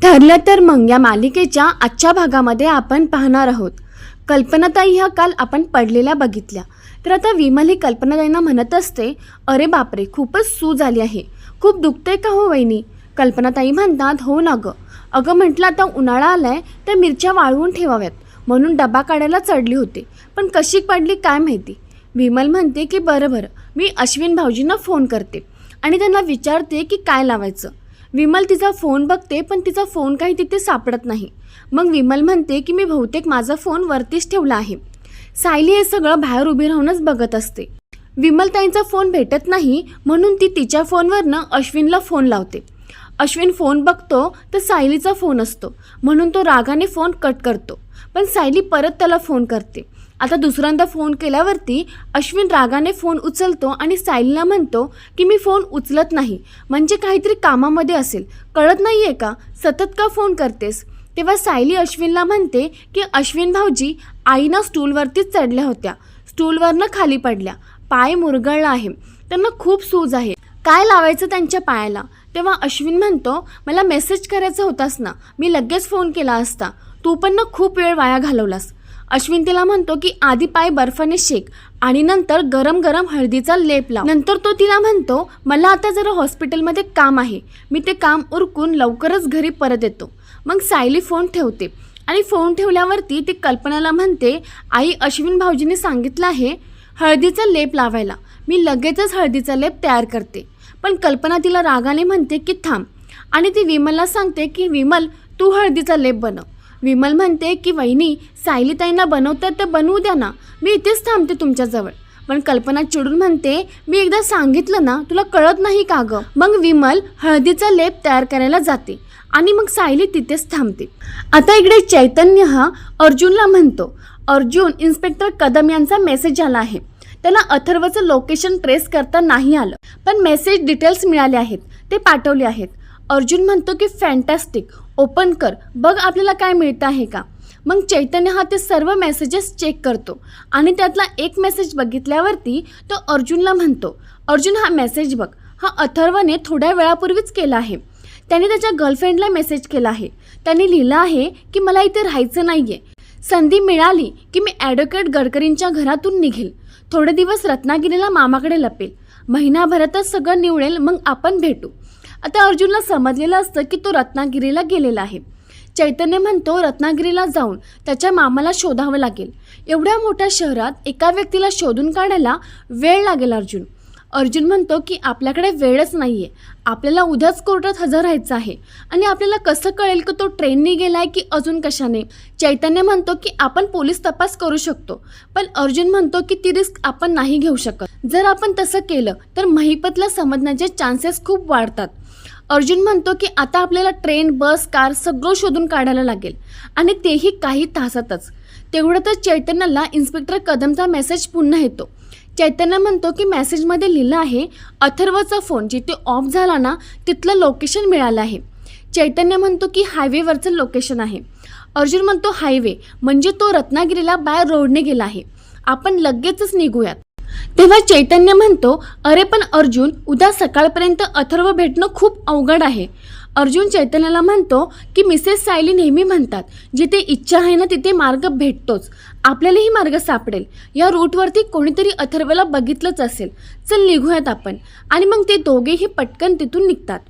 ठरलं तर मग या मालिकेच्या आजच्या भागामध्ये आपण पाहणार आहोत. कल्पनाताई ह्या काल आपण पडलेल्या बघितल्या. तर आता विमल ही कल्पनाताईंना म्हणत असते अरे बापरे खूपच सू झाली आहे. खूप दुखते का हो वहिनी? कल्पनाताई म्हणतात हो ना गं. अगं म्हटलं आता उन्हाळा आलाय तर मिरच्या वाळवून ठेवाव्यात. म्हणून डबा काढायला चढली होते. पण कशी पडली काय माहिती? विमल म्हणते की बरं बरं. मी अश्विन भाऊजींना फोन करते आणि त्यांना विचारते की काय लावायचं. विमल तिचा फोन बघते पण तिचा फोन काही तिथे सापडत नाही. मग विमल म्हणते की मी बहुतेक माझा फोन वरतीच ठेवला आहे. सायली हे सगळं बाहेर उभी राहूनच बघत असते. विमलताईंचा फोन भेटत नाही म्हणून ती तिच्या फोनवरनं अश्विनला फोन लावते. अश्विन फोन बघतो तर सायलीचा फोन असतो. म्हणून तो रागाने फोन कट करतो. पण सायली परत त्याला फोन करते. आता दुसऱ्यांदा फोन केल्यावरती अश्विन रागाने फोन उचलतो आणि सायलीला म्हणतो की मी फोन उचलत नाही. म्हणजे काहीतरी कामामध्ये असेल. कळत नाही आहे का? सतत का फोन करतेस? तेव्हा सायली अश्विनला म्हणते की अश्विन भाऊजी आईनं स्टूलवरतीच चढल्या होत्या. स्टूलवरनं खाली पडल्या. पाय मुरगळला आहे. त्यांना खूप सूज आहे. काय लावायचं त्यांच्या पायाला? तेव्हा अश्विन म्हणतो मला मेसेज करायचा होतास ना. मी लगेच फोन केला असता. तू पण ना खूप वेळ वाया घालवलास. अश्विन तिला म्हणतो की आधी पाय बर्फाने शेक आणि नंतर गरम गरम हळदीचा लेप लाव. नंतर तो तिला म्हणतो मला आता जरा हॉस्पिटलमध्ये काम आहे. मी ते काम उरकून लवकरच घरी परत येतो. मग सायली फोन ठेवते आणि फोन ठेवल्यावरती ती कल्पनाला म्हणते आई अश्विन भाऊजींनी सांगितलं आहे हळदीचा लेप लावायला. मी लगेचच हळदीचा लेप तयार करते. पण कल्पना तिला रागाने म्हणते की थांब. आणि ती विमलला सांगते की विमल तू हळदीचा लेप बनव. विमल म्हणते की वहिनी सायलीताईंना बनवतात तर बनवू द्या ना. मी इथेच थांबते तुमच्याजवळ. पण कल्पना चिडून म्हणते मी एकदा सांगितलं ना तुला कळत नाही का गं? मग विमल हळदीचा लेप तयार करायला जाते आणि मग सायली तिथेच थांबते. आता इकडे चैतन्य हा अर्जुनला म्हणतो अर्जुन इन्स्पेक्टर कदम यांचा मेसेज आला आहे. त्याला अथर्वचं लोकेशन ट्रेस करता नाही आलं पण मेसेज डिटेल्स मिळाले आहेत ते पाठवले आहेत. अर्जुन म्हणतो की फॅन्टॅस्टिक. ओपन कर. बघ आपल्याला काय मिळतं आहे का. मग चैतन्य हा ते सर्व मेसेजेस चेक करतो. आणि त्यातला एक मेसेज बघितल्यावरती तो अर्जुनला म्हणतो. अर्जुन हा मेसेज बघ. हा अथर्वने थोड्या वेळापूर्वीच केला आहे. त्याने त्याच्या गर्लफ्रेंडला मेसेज केला आहे. त्याने लिहिलं आहे की मला इथे राहायचं नाही आहे संधी मिळाली की मी ॲडव्होकेट गडकरींच्या घरातून निघेल. थोडे दिवस रत्नागिरीला मामाकडे लपेल. महिनाभरातच सगळं निवडेल मग आपण भेटू. आता अर्जुनला समजलेलं असतं की तो रत्नागिरीला गेलेला आहे. चैतन्य म्हणतो रत्नागिरीला जाऊन त्याच्या मामाला शोधावं लागेल. एवढ्या मोठ्या शहरात एका व्यक्तीला शोधून काढायला वेळ लागेल अर्जुन. अर्जुन म्हणतो की आपल्याकडे वेळच नाही आहे आपल्याला उद्याच कोर्टात हजर राहायचं आहे. आणि आपल्याला कसं कळेल की तो ट्रेनने गेला आहे की अजून कशाने? चैतन्य म्हणतो की आपण पोलीस तपास करू शकतो. पण अर्जुन म्हणतो की ती रिस्क आपण नाही घेऊ शकत. जर आपण तसं केलं तर महिपतला समजण्याचे चान्सेस खूप वाढतात. अर्जुन म्हणतो की आता आपल्याला ट्रेन बस कार सगळं शोधून काढायला लागेल. आणि तेही काही तासातच. तेवढ्यातच चैतन्याला इन्स्पेक्टर कदमचा मेसेज पुन्हा येतो. चैतन्य म्हणतो की मेसेजमध्ये लिहिलं आहे अथर्वचा फोन जिथे ऑफ झाला ना तिथलं लोकेशन मिळालं आहे. चैतन्य म्हणतो की हायवेवरचं लोकेशन आहे. अर्जुन म्हणतो हायवे म्हणजे तो रत्नागिरीला बाय रोडने गेला आहे. आपण लगेचच निघूयात. तेव्हा चैतन्य म्हणतो अरे पण अर्जुन उद्या सकाळपर्यंत अथर्व भेटणं खूप अवघड आहे. अर्जुन चैतन्याला म्हणतो की मिसेस सायली नेहमी म्हणतात जिथे इच्छा आहे ना तिथे मार्ग भेटतोच. आपल्यालाही मार्ग सापडेल. या रूटवरती कोणीतरी अथर्वला बघितलंच असेल. चल निघूयात आपण. आणि मग ते दोघेही पटकन तिथून निघतात.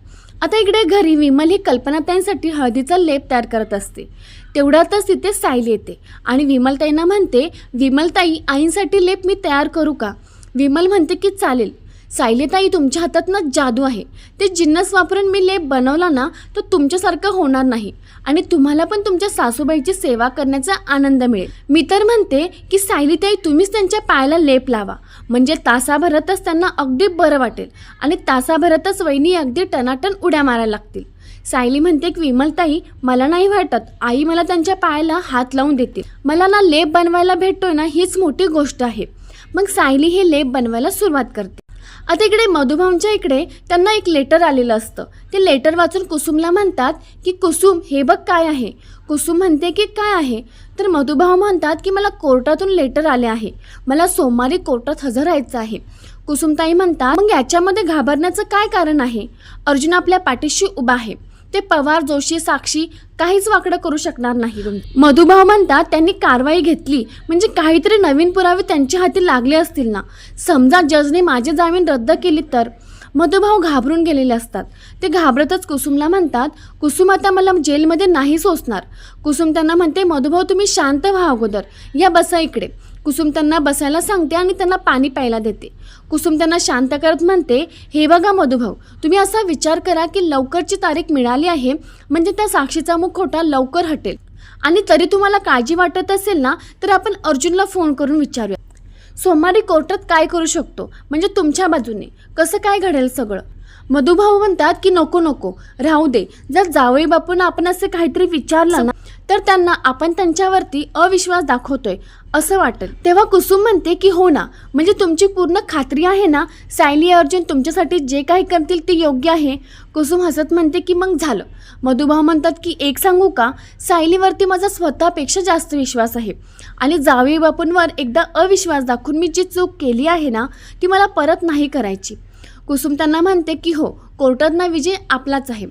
आता इकडे घरी विमल ही कल्पनाताईंसाठी हळदीचा लेप तयार करत असते. तेवढ्यातच तिथे सायली येते. आणि विमलताईंना म्हणते विमलताई आईंसाठी लेप मी तयार करू का? विमल म्हणते की चालेल. सायलीताई तुमच्या हातात ना जादू आहे. ते जिन्नस वापरून मी लेप बनवला ना तर तुमच्यासारखं होणार नाही. आणि तुम्हाला पण तुमच्या सासूबाईची सेवा करण्याचा आनंद मिळेल. मी तर म्हणते की सायलीताई तुम्हीच त्यांच्या पायाला लेप लावा. म्हणजे तासाभरातच त्यांना अगदी बरं वाटेल. आणि तासाभरातच वहिनी अगदी टनाटन उड्या मारायला लागतील. सायली म्हणते की विमलताई मला नाही वाटत आई मला त्यांच्या पायाला हात लावून देतील. मला ना लेप बनवायला भेटतोय ना हीच मोठी गोष्ट आहे. मग सायली हे लेप बनवायला सुरुवात करते. आता इकडे मधुभाऊंच्या इकडे त्यांना एक लेटर आलेलं असतं. ते लेटर वाचून कुसुमला म्हणतात की कुसुम हे बघ काय आहे. कुसुम म्हणते की काय आहे? तर मधुभाऊ म्हणतात की मला कोर्टातून लेटर आले आहे. मला सोमवारी कोर्टात हजर राहायचं आहे. कुसुमताई म्हणतात मग याच्यामध्ये घाबरण्याचं काय कारण आहे? अर्जुन आपल्या पाठीशी उभा आहे. ते पवार जोशी साक्षी काहीच वाकडं करू शकणार नाही. मधुभाव म्हणतात त्यांनी कारवाई घेतली. म्हणजे काहीतरी नवीन पुरावे त्यांच्या हाती लागले असतील ना. समजा जजने माझी जामीन रद्द केली तर? मधुभाव घाबरून गेलेले असतात. ते घाबरतच कुसुमला म्हणतात कुसुम आता मला जेलमध्ये नाही सोसणार. कुसुम त्यांना म्हणते मधुभाव तुम्ही शांत व्हा अगोदर. या बसा इकडे. कुसुम त्यांना बसायला सांगते आणि त्यांना पाणी प्यायला देते. कुसुम त्यांना शांत करत म्हणते हे बघा मधुभाऊ तुम्ही असा विचार करा की लवकरची तारीख मिळाली आहे म्हणजे त्या साक्षीचा मुखवटा लवकर हटेल. आणि तरी तुम्हाला काळजी वाटत असेल ना तर आपण अर्जुनला फोन करून विचारूया. सोमवारी कोर्टात काय करू शकतो? म्हणजे तुमच्या बाजूने. कसं काय घडेल सगळं? मधुभाऊ म्हणतात की नको नको. राहू दे. जर जावळी बापून आपण असं काहीतरी विचारलं ना तर त्यांना आपण त्यांच्यावरती अविश्वास दाखवतोय असं वाटेल. तेव्हा कुसुम म्हणते की हो ना म्हणजे तुमची पूर्ण खात्री आहे ना? सायली अर्जुन तुमच्यासाठी जे काही करतील ते योग्य आहे. कुसुम हसत म्हणते की मग झालं. मधुभाऊ म्हणतात की एक सांगू का? सायलीवरती माझा स्वतःपेक्षा जास्त विश्वास आहे. आणि जावई बापूंवर एकदा अविश्वास दाखवून मी जी चूक केली आहे ना ती मला परत नाही करायची. कुसुम त्यांना म्हणते की हो कोर्टातला विजय आपलाच आहे.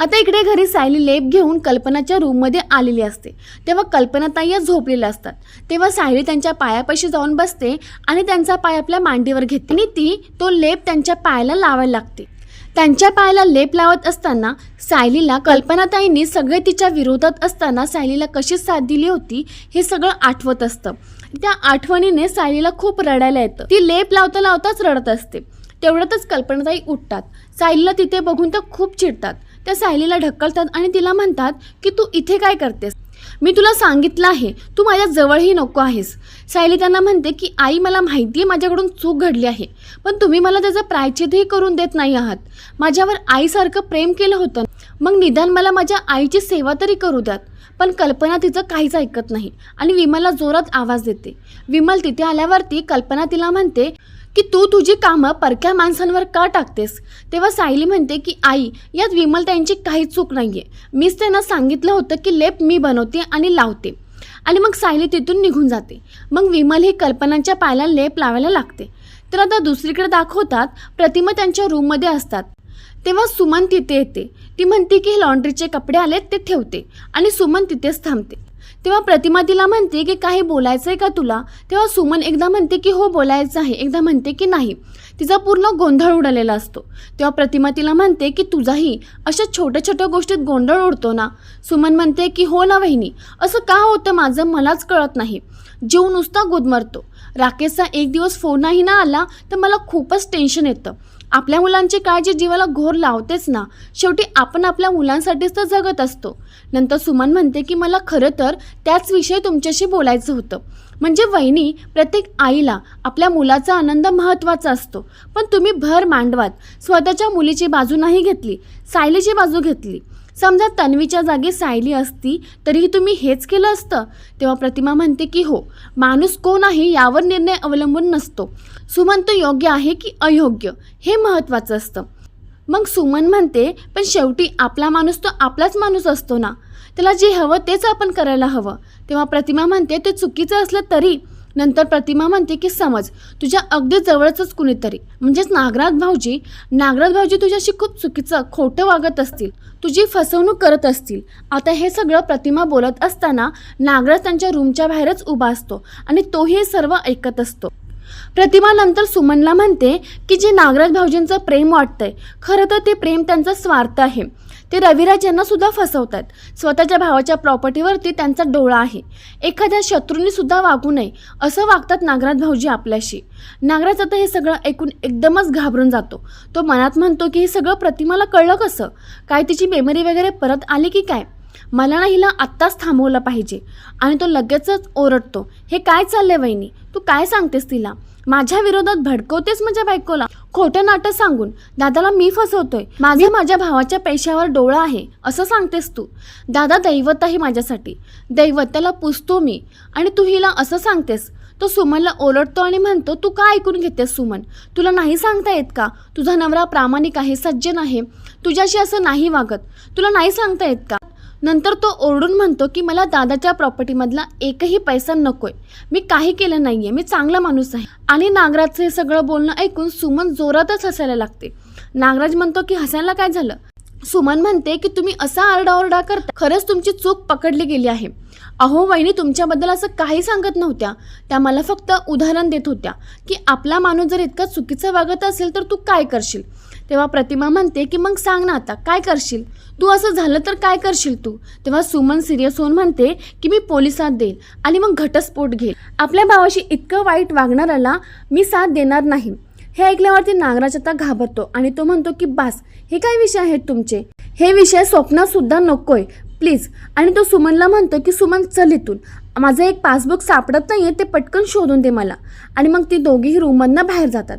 आता इकडे घरी सायली लेप घेऊन कल्पनाच्या रूममध्ये आलेली असते. तेव्हा कल्पनाताई या झोपलेल्या असतात. तेव्हा सायली त्यांच्या पायापाशी जाऊन बसते आणि त्यांचा पाय आपल्या मांडीवर घेते आणि ती तो लेप त्यांच्या पायाला लावायला लागते. त्यांच्या पायाला लेप लावत असताना सायलीला कल्पनाताईंनी सगळे तिच्या विरोधात असताना सायलीला कशी साथ दिली होती हे सगळं आठवत असतं. त्या आठवणीने सायलीला खूप रडायला येतं. ती लेप लावता लावताच रडत असते. तेवढ्यातच कल्पनाताई उठतात. सायलीला तिथे बघून तर खूप चिडतात. त्या सायलीला ढकलतात आणि तिला म्हणतात की तू इथे काय करतेस? मी तुला सांगितलं आहे तू माझ्या जवळही नको आहेस. सायली त्यांना म्हणते की आई मला माहिती आहे माझ्याकडून चूक घडली आहे पण तुम्ही मला त्याचं प्रायचितही करून देत नाही आहात. माझ्यावर आईसारखं प्रेम केलं होतं. मग निदान मला माझ्या आईची सेवा तरी करू द्यात. पण कल्पना तिचं काहीच ऐकत नाही आणि विमलला जोरात आवाज देते. विमल तिथे आल्यावरती कल्पना तिला म्हणते की तू तुझी कामं परक्या माणसांवर का टाकतेस? तेव्हा सायली म्हणते की आई यात विमल त्यांची काहीच चूक नाही आहे मीच त्यांना सांगितलं होतं की लेप मी बनवते आणि लावते. आणि मग सायली तिथून निघून जाते. मग विमल ही कल्पनाच्या पायाला लेप लावायला लागते. तर आता दुसरीकडे दाखवतात प्रतिमा त्यांच्या रूममध्ये असतात. तेव्हा सुमन तिथे येते. ती म्हणते की हे लॉन्ड्रीचे कपडे आलेत ते ठेवते. आणि सुमन तिथेच थांबते. तेव्हा प्रतिमा तिला म्हणते की काही बोलायचं आहे का तुला? तेव्हा सुमन एकदा म्हणते की हो बोलायचं आहे. एकदा म्हणते की नाही. तिचा पूर्ण गोंधळ उडालेला असतो. तेव्हा प्रतिमा तिला म्हणते की तुझाही अशा छोट्या छोट्या गोष्टीत गोंधळ उडतो ना? सुमन म्हणते की हो ना वहिनी. असं का होतं माझं? मलाच कळत नाही. जीव नुसता गुदमरतो. राकेशचा एक दिवस फोनही ना आला तर मला खूपच टेन्शन येतं. आपल्या मुलांची काळजी जीवाला घोर लावतेच ना. शेवटी आपण आपल्या मुलांसाठीच तर जगत असतो. नंतर सुमन म्हणते की मला खरं तर त्याच विषयी तुमच्याशी बोलायचं होतं. म्हणजे वहिनी प्रत्येक आईला आपल्या मुलाचा आनंद महत्त्वाचा असतो. पण तुम्ही भर मांडवात. स्वतःच्या मुलीची बाजू नाही घेतली. सायलीची बाजू घेतली. समजा तन्वीच्या जागी सायली असती तरीही तुम्ही हेच केलं असतं. तेव्हा प्रतिमा म्हणते की हो माणूस कोण आहे यावर निर्णय अवलंबून नसतो. सुमन तो योग्य आहे की अयोग्य? हे महत्त्वाचं असतं. मग सुमन म्हणते पण शेवटी आपला माणूस तो आपलाच माणूस असतो ना? त्याला जे हवं तेच आपण करायला हवं. तेव्हा प्रतिमा म्हणते ते चुकीचं असलं तरी नंतर प्रतिमा म्हणते की समज तुझ्या अगदी जवळचंच कुणीतरी म्हणजेच नागराज भाऊजी नागराज भाऊजी तुझ्याशी खूप चुकीचं खोटं वागत असतील तुझी फसवणूक करत असतील. आता हे सगळं प्रतिमा बोलत असताना नागराज त्यांच्या रूमच्या बाहेरच उभा असतो आणि तोही सर्व ऐकत असतो. प्रतिमा नंतर सुमनला म्हणते की जे नागराज भाऊजींचं प्रेम वाटतंय खरं तर ते प्रेम त्यांचा स्वार्थ आहे. ते रविराज यांना सुद्धा फसवतात. स्वतःच्या भावाच्या प्रॉपर्टीवरती त्यांचा डोळा आहे. एखाद्या शत्रूंनी सुद्धा वागू नये असं वागतात नागराज भाऊजी आपल्याशी. नागराज आता हे सगळं ऐकून एकदमच घाबरून जातो. तो मनात म्हणतो की हे सगळं प्रतिमाला कळलं कसं? काय तिची मेमरी वगैरे परत आली की काय? मला ना हिला आत्ताच थांबवलं पाहिजे. आणि तो लगेचच ओरडतो हे काय चाललंय वहिनी? तू काय सांगतेस तिला? माझ्या विरोधात भडकवतेस माझ्या बायकोला? खोटं नाटक सांगून. दादाला मी फसवतोय. माझे माझ्या भावाच्या पैशावर डोळा आहे. असं सांगतेस तू. दादा दैवत आहे माझ्यासाठी. दैवत त्याला पुसतो मी. आणि तू हिला असं सांगतेस. तो सुमनला ओरडतो आणि म्हणतो तू का ऐकून घेतेस सुमन? तुला नाही सांगता येत का? तुझा नवरा प्रामाणिक आहे सज्जन आहे. तुझ्याशी असं नाही वागत. तुला नाही सांगता येत का? नंतर तो ओरडून म्हणतो की मला दादाच्या प्रॉपर्टीमधला एकही पैसा नकोय. मी काही केलं नाही आहे मी चांगला माणूस आहे. आणि नागराजचं हे सगळं बोलणं ऐकून सुमन जोरातच हसायला लागते. नागराज म्हणतो की हसायला काय झालं? सुमन म्हणते की तुम्ही असा आरडाओरडा करता. खरंच तुमची चूक पकडली गेली आहे. अहो वहिनी तुमच्याबद्दल असं काही सांगत नव्हत्या. त्या मला फक्त उदाहरण देत होत्या की आपला माणूस जर इतका चुकीचा वागत असेल तर तू काय करशील? तेव्हा प्रतिमा म्हणते की मग सांग ना आता काय करशील? तू असं झालं तर काय करशील तू? तेव्हा सुमन सिरियस होऊन म्हणते की मी पोलिसात देईल आणि मग घटस्फोट घेईल. आपल्या भावाशी इतकं वाईट वागणाऱ्याला मी साथ देणार नाही. हे ऐकल्यावरती नागराज आता घाबरतो आणि तो म्हणतो की बास हे काय विषय आहेत तुमचे? हे विषय स्वप्नसुद्धा नकोय प्लीज. आणि तो सुमनला म्हणतो की सुमन चल इथून. माझं एक पासबुक सापडत नाही आहे ते पटकन शोधून दे मला. आणि मग ती दोघीही रूममधनं बाहेर जातात.